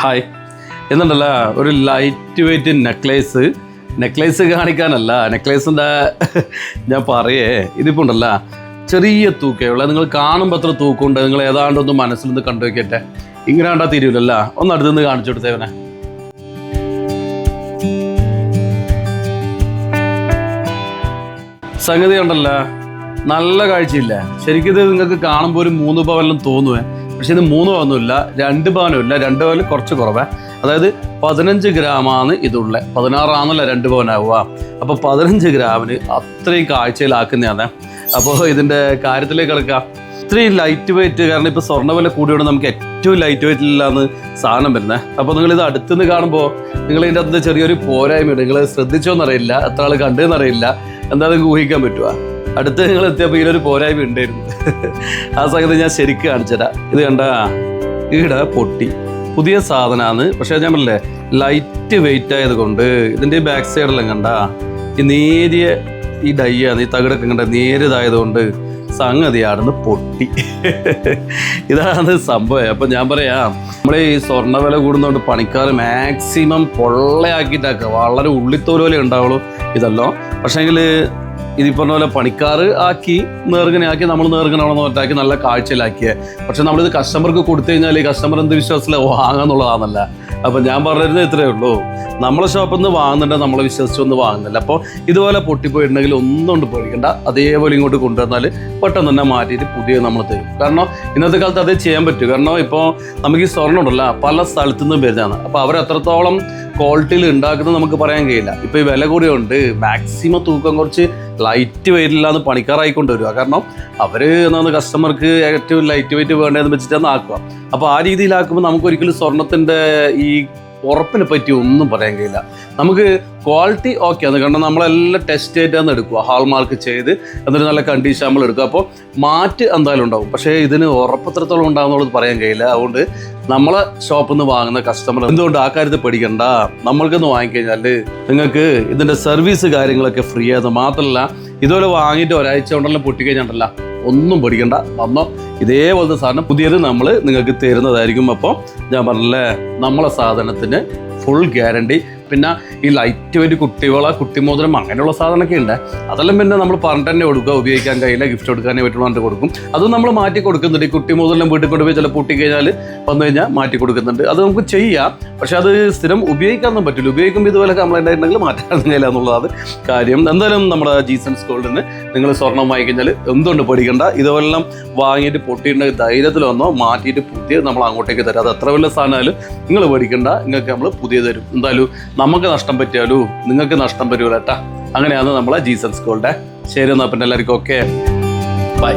Hi എന്നുണ്ടല്ല ഒരു light weight necklace necklace കാണിക്കാനല്ല നെക്ലേസിന്റെ ഞാൻ പറയേ ഇതിപ്പോൾ ഉണ്ടല്ല ചെറിയ തൂക്കമുള്ള നിങ്ങൾ കാണുമ്പോൾ അത്ര തൂക്കമുണ്ട് നിങ്ങൾ ഏതാണ്ട് ഒന്ന് മനസ്സിൽ നിന്ന് കണ്ടു വെക്കട്ടെ ഇങ്ങനെ കണ്ടാൽ തീരുവില്ലല്ല ഒന്ന് അടുത്തുനിന്ന് കാണിച്ചു കൊടുത്തേവനെ സംഗതി ഉണ്ടല്ല നല്ല കാഴ്ചയില്ല. ശരിക്കും ഇത് നിങ്ങൾക്ക് കാണുമ്പോൾ ഒരു മൂന്ന് പവലും തോന്നുവേ. പക്ഷെ ഇത് മൂന്ന് പവനൊന്നുമില്ല രണ്ട് പവനുമില്ല രണ്ട് പവന് കുറച്ച് കുറവേ. അതായത് പതിനഞ്ച് ഗ്രാമാണ് ഇതുള്ളത് പതിനാറാണെന്നല്ല രണ്ട് പവനാവുക. അപ്പോൾ പതിനഞ്ച് ഗ്രാമിന് അത്രയും കാഴ്ചയിലാക്കുന്നതാണ്. അപ്പോൾ ഇതിന്റെ കാര്യത്തിലേക്ക് കിടക്കാം. ഇത്രയും ലൈറ്റ് വെയിറ്റ് കാരണം ഇപ്പോൾ സ്വർണ വില കൂടിയോണ്ട് നമുക്ക് ഏറ്റവും ലൈറ്റ് വെയിറ്റിലാണ് സാധനം വരുന്നത് അപ്പോൾ നിങ്ങൾ ഇത് അടുത്തുനിന്ന് കാണുമ്പോൾ നിങ്ങൾ ഇതിന്റെ അകത്ത് ചെറിയൊരു പോരായ്മയുണ്ട്. നിങ്ങൾ ശ്രദ്ധിച്ചോന്നറിയില്ല എത്ര ആൾ കണ്ടെന്നറിയില്ല. എന്താ നിങ്ങൾക്ക് ഊഹിക്കാൻ പറ്റുക അടുത്ത് നിങ്ങൾ എത്തിയപ്പോൾ ഇതിലൊരു പോരായ്മ ഉണ്ടായിരുന്നു. ആ സംഗതി ഞാൻ ശരിക്കും കാണിച്ചുതരാം. ഇത് കണ്ട ഈട പൊട്ടി. പുതിയ സാധനമാണ് പക്ഷേ ഞാൻ പറഞ്ഞില്ലേ ലൈറ്റ് വെയിറ്റ് ആയതുകൊണ്ട് ഇതിന്റെ ബാക്ക് സൈഡെല്ലാം കണ്ട ഈ നേരിയ ഈ ഡയ്യാണ് ഈ തകിടൊക്കെ കണ്ട നേരിയതായതുകൊണ്ട് ആടുന്ന് പൊട്ടി. ഇതാണ് സംഭവം. അപ്പം ഞാൻ പറയാം നമ്മൾ ഈ സ്വർണ വില കൂടുന്നതുകൊണ്ട് പണിക്കാർ മാക്സിമം പൊള്ളയാക്കിയിട്ടാക്കുക. വളരെ ഉള്ളിത്തോലോലെ ഉണ്ടാവുള്ളൂ ഇതല്ലോ. പക്ഷേങ്കിൽ ഈ പറഞ്ഞ പോലെ പണിക്കാർ ആക്കി നേർഗനെ ആക്കി നമ്മൾ നേർഗനാണെന്ന് പറഞ്ഞാക്കി നല്ല കാഴ്ചയിലാക്കിയത് പക്ഷെ നമ്മളിത് കസ്റ്റമർക്ക് കൊടുത്തു കഴിഞ്ഞാൽ ഈ കസ്റ്റമർ എന്ത് വിശ്വാസത്തില? വാങ്ങാന്നുള്ളതാണല്ല അപ്പം ഞാൻ പറഞ്ഞിരുന്നത് ഇത്രയേ ഉള്ളൂ. നമ്മളെ ഷോപ്പിൽ നിന്ന് വാങ്ങുന്നുണ്ട് നമ്മളെ വിശ്വസിച്ചൊന്നും വാങ്ങുന്നില്ല. അപ്പോൾ ഇതുപോലെ പൊട്ടിപ്പോയിട്ടുണ്ടെങ്കിൽ ഒന്നും കൊണ്ട് പേടിക്കണ്ട. അതേപോലെ ഇങ്ങോട്ട് കൊണ്ടുവന്നാൽ പെട്ടെന്ന് തന്നെ മാറ്റിയിട്ട് പുതിയ നമ്മൾ തരും. കാരണം ഇന്നത്തെ കാലത്ത് അതേ ചെയ്യാൻ പറ്റും. കാരണം ഇപ്പോൾ നമുക്ക് ഈ സ്വർണം ഉണ്ടല്ല പല സ്ഥലത്തു നിന്നും വരുന്നതാണ് അപ്പോൾ അവർ എത്രത്തോളം ക്വാളിറ്റിയിൽ ഉണ്ടാക്കുന്നത് നമുക്ക് പറയാൻ കഴിയില്ല. ഇപ്പോൾ ഈ വില കൂടിയുണ്ട് മാക്സിമം തൂക്കം കുറച്ച് ലൈറ്റ് വെയിറ്റില്ലാന്ന് പണിക്കാറായിക്കൊണ്ട് വരിക കാരണം അവർ എന്നാണ് കസ്റ്റമർക്ക് ഏറ്റവും ലൈറ്റ് വെയിറ്റ് വേണ്ടതെന്ന് വെച്ചിട്ടാണ് ആക്കുക. അപ്പോൾ ആ രീതിയിലാക്കുമ്പോൾ നമുക്ക് ഒരിക്കലും സ്വർണത്തിന്റെ ഈ ഉറപ്പിനെ പറ്റി ഒന്നും പറയാൻ കഴിയില്ല. നമുക്ക് ക്വാളിറ്റി ഓക്കെ ആണ്. കാരണം നമ്മളെല്ലാം ടെസ്റ്റ് ആയിട്ടാണ് എടുക്കുക. ഹാൾ മാർക്ക് ചെയ്ത് എന്നിട്ട് നല്ല കണ്ടീഷൻ നമ്മൾ എടുക്കുക. അപ്പോൾ മാറ്റ് എന്തായാലും ഉണ്ടാവും. പക്ഷേ ഇതിന് ഉറപ്പത്രത്തോളം ഉണ്ടാകുന്നുള്ളത് പറയാൻ കഴിയില്ല. അതുകൊണ്ട് നമ്മളെ ഷോപ്പിൽ നിന്ന് വാങ്ങുന്ന കസ്റ്റമർ എന്തുകൊണ്ട് ആ കാര്യത്തിൽ പേടിക്കണ്ട? നമ്മൾക്കൊന്ന് വാങ്ങിക്കഴിഞ്ഞാൽ നിങ്ങൾക്ക് ഇതിന്റെ സർവീസ് കാര്യങ്ങളൊക്കെ ഫ്രീ ആയത് മാത്രമല്ല ഇതുപോലെ വാങ്ങിയിട്ട് ഒരാഴ്ച കൊണ്ടെല്ലാം പൊട്ടിക്കഴിഞ്ഞിട്ടല്ല ഒന്നും പേടിക്കണ്ട. വന്നോ ഇതേപോലത്തെ സാധനം പുതിയത് നമ്മൾ നിങ്ങൾക്ക് തരുന്നതായിരിക്കും. അപ്പം ഞാൻ പറഞ്ഞില്ലേ നമ്മളെ സാധനത്തിന് ഫുൾ ഗ്യാരണ്ടി പിന്നെ ഈ ലൈറ്റ് വെയിറ്റ് കുട്ടികളെ കുട്ടിമോതിരം അങ്ങനെയുള്ള സാധനമൊക്കെ ഉണ്ട്. അതെല്ലാം പിന്നെ നമ്മൾ പറഞ്ഞിട്ട് തന്നെ കൊടുക്കുക. ഉപയോഗിക്കാൻ കഴിയില്ല ഗിഫ്റ്റ് കൊടുക്കാനേ പറ്റുള്ളൂ കൊടുക്കും. അതും നമ്മൾ മാറ്റി കൊടുക്കുന്നുണ്ട്. ഈ കുട്ടിമോതിരം വീട്ടിൽ കൊണ്ടുപോയി ചില പൊട്ടി കഴിഞ്ഞാൽ വന്നു കഴിഞ്ഞാൽ മാറ്റി കൊടുക്കുന്നുണ്ട്. അത് നമുക്ക് ചെയ്യാം. പക്ഷെ അത് സ്ഥിരം ഉപയോഗിക്കാനൊന്നും പറ്റില്ല. ഉപയോഗിക്കുമ്പോൾ ഇതുപോലെ കംപ്ലൈന്റ് ആയിട്ടുണ്ടെങ്കിൽ മാറ്റാൻ കഴിയില്ല എന്നുള്ളതാണ് കാര്യം. എന്തായാലും നമ്മുടെ ജീസൺസ് നിന്ന് നിങ്ങൾ സ്വർണം വാങ്ങിക്കഴിഞ്ഞാൽ എന്തുകൊണ്ട് പഠിക്കണ്ട ഇതുപോലെല്ലാം വാങ്ങിയിട്ട് പൊട്ടിയിട്ട് ധൈര്യത്തിൽ വന്നോ മാറ്റിയിട്ട് പുതിയ നമ്മൾ അങ്ങോട്ടേക്ക് തരാം. അത് എത്ര വലിയ സാധനമായാലും നിങ്ങൾ പഠിക്കണ്ട നിങ്ങൾക്ക് നമ്മൾ പുതിയ തരും. എന്തായാലും നമുക്ക് നഷ്ടം പറ്റിയാലോ നിങ്ങൾക്ക് നഷ്ടം പറ്റൂല കേട്ടാ അങ്ങനെയാണ് നമ്മളെ ജീസസ് സ്കൂളിന്റെ ശരി എന്നാൽ പിന്നെ എല്ലാവർക്കും ഓക്കെ ബൈ